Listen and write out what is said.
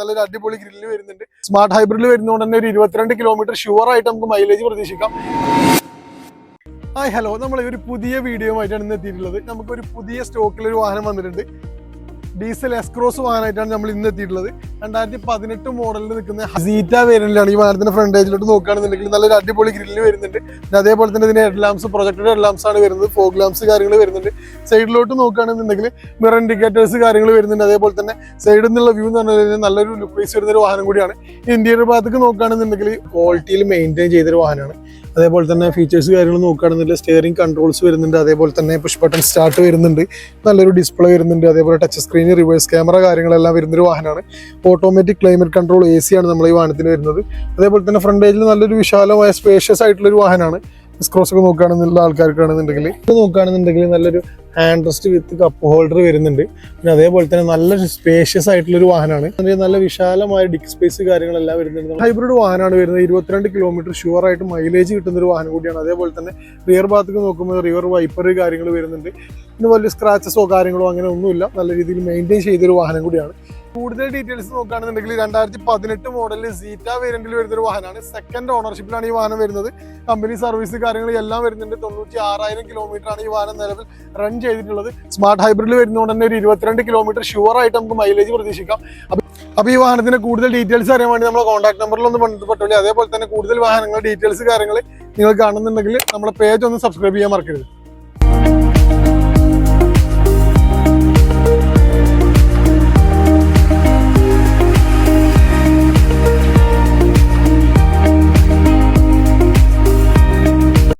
നല്ലൊരു അടിപൊളി ഗ്രില്ല് വരുന്നുണ്ട്. സ്മാർട്ട് ഹൈബ്രിഡിൽ വരുന്നതുകൊണ്ട് തന്നെ ഒരു ഇരുപത്തിരണ്ട് കിലോമീറ്റർ ഷുവർ ആയിട്ട് നമുക്ക് മൈലേജ് പ്രതീക്ഷിക്കാം. ഹായ് ഹലോ നമ്മൾ ഒരു പുതിയ വീഡിയോ ആയിട്ടാണ് ഇന്ന് എത്തിയിട്ടുള്ളത്. നമുക്കൊരു പുതിയ സ്റ്റോക്കിൽ ഒരു വാഹനം വന്നിട്ടുണ്ട്. ഡീസൽ എസ്ക്രോസ് വാഹനമായിട്ടാണ് നമ്മൾ ഇന്ന് എത്തിയിട്ടുള്ളത്. രണ്ടായിരത്തി പതിനെട്ട് മോഡലിൽ നിൽക്കുന്ന ഹസീറ്റ വേരിയന്റിലാണ് ഈ വാഹനത്തിന്റെ ഫ്രണ്ട് ഏജിലോട്ട് നോക്കുകയാണെന്നുണ്ടെങ്കിൽ നല്ലൊരു അടിപൊളി ഗ്രില്ല് വരുന്നുണ്ട്. പിന്നെ അതേപോലെ തന്നെ ഇതിന് head lamps projected head lamps ആണ് വരുന്നത്. ഫോഗ് ലാംസ് കാര്യങ്ങൾ വരുന്നുണ്ട്. സൈഡിലോട്ട് നോക്കുകയാണെന്നുണ്ടെങ്കിൽ മിറർ ഇൻഡിക്കേറ്റേഴ്സ് കാര്യങ്ങൾ വരുന്നുണ്ട്. അതേപോലെ തന്നെ സൈഡിൽ നിന്നുള്ള വ്യൂ എന്ന് പറഞ്ഞു കഴിഞ്ഞാൽ നല്ലൊരു ലുക്ക് വൈസ് വരുന്ന ഒരു വാഹനം കൂടിയാണ്. ഇന്റീരിയർ ഭാഗത്തേക്ക് നോക്കുകയാണെന്നുണ്ടെങ്കിൽ ക്വാളിറ്റിയിൽ മെയിന്റെയിൻ ചെയ്തൊരു വാഹനമാണ്. അതേപോലെ തന്നെ ഫീച്ചേഴ്സ് കാര്യങ്ങൾ നോക്കുകയാണെന്നുണ്ടെങ്കിൽ സ്റ്റിയറിംഗ് കൺട്രോൾസ് വരുന്നുണ്ട് അതേപോലെ തന്നെ പുഷ് ബട്ടൺ സ്റ്റാർട്ട് വരുന്നുണ്ട് നല്ലൊരു ഡിസ്പ്ലേ വരുന്നുണ്ട് അതേപോലെ ടച്ച് സ്ക്രീൻ റിവേഴ്സ് ക്യാമറ കാര്യങ്ങളെല്ലാം വരുന്നൊരു വാഹനമാണ്. Automatic climate control A C ആണ് നമ്മൾ ഈ വാഹനത്തിന് വരുന്നത്. അതേപോലെ തന്നെ ഫ്രണ്ട് ഏജിൽ നല്ലൊരു വിശാലമായ സ്പേഷ്യസ് ആയിട്ടുള്ളൊരു വാഹനമാണ്. ക്രോസ് ഒക്കെ നോക്കുകയാണെന്നുള്ള ആൾക്കാർക്കാണെന്നുണ്ടെങ്കിൽ. ഇത് നോക്കുകയാണെന്നുണ്ടെങ്കിൽ നല്ലൊരു hand rest with cup holder വരുന്നുണ്ട്. പിന്നെ അതേപോലെ തന്നെ നല്ല സ്പേഷ്യസ് ആയിട്ടുള്ള ഒരു വാഹനമാണ് നല്ല വിശാലമായ ഡിക് സ്പേസ് കാര്യങ്ങളെല്ലാം വരുന്നുണ്ട്. ഹൈബ്രിഡ് വാഹനമാണ് വരുന്നത്. ഇരുപത്തിരണ്ട് കിലോമീറ്റർ ഷുവർ ആയിട്ട് മൈലേജ് കിട്ടുന്ന ഒരു വാഹനം കൂടിയാണ്. അതേപോലെ തന്നെ റിയർ ഭാഗത്തേക്ക് നോക്കുമ്പോൾ റിയർ വൈപ്പർ കാര്യങ്ങൾ വരുന്നുണ്ട്. പിന്നെ വലിയ സ്ക്രാച്ചസോ കാര്യങ്ങളോ അങ്ങനെ ഒന്നുമില്ല. നല്ല രീതിയിൽ മെയിന്റെയിൻ ചെയ്തൊരു വാഹനം കൂടിയാണ്. കൂടുതൽ ഡീറ്റെയിൽസ് നോക്കുകയാണെന്നുണ്ടെങ്കിൽ രണ്ടായിരത്തി പതിനെട്ട് മോഡലിൽ സീറ്റ വേരിയന്റിൽ വരുന്ന ഒരു വാഹനമാണ്. സെക്കൻഡ് ഓണർഷിപ്പിലാണ് ഈ വാഹനം വരുന്നത്. കമ്പനി സർവീസ് കാര്യങ്ങൾ എല്ലാം വരുന്നുണ്ട്. തൊണ്ണൂറ്റി ആറായിരം കിലോമീറ്റർ ആണ് ഈ വാഹനം നിലവിൽ റൺ ചെയ്തിട്ടുള്ളത്. സ്മാർട്ട് ഹൈബ്രിഡിൽ വരുന്നതുകൊണ്ട് തന്നെ ഒരു ഇരുപത്തിരണ്ട് കിലോമീറ്റർ ഷുവർ ആയിട്ട് നമുക്ക് മൈലേജ് പ്രതീക്ഷിക്കാം. അപ്പൊ അപ്പോൾ ഈ വാഹനത്തിന്റെ കൂടുതൽ ഡീറ്റെയിൽസ് അറിയാൻ വേണ്ടി നമ്മളെ കോൺടാക്ട് നമ്പറിൽ ഒന്ന് ബന്ധപ്പെട്ടുള്ളൂ അതേപോലെ തന്നെ കൂടുതൽ വാഹനങ്ങൾ ഡീറ്റെയിൽസ് കാര്യങ്ങൾ നിങ്ങൾ കാണുന്നുണ്ടെങ്കിൽ നമ്മുടെ പേജ് ഒന്ന് സബ്സ്ക്രൈബ് ചെയ്യാൻ മറക്കരുത്.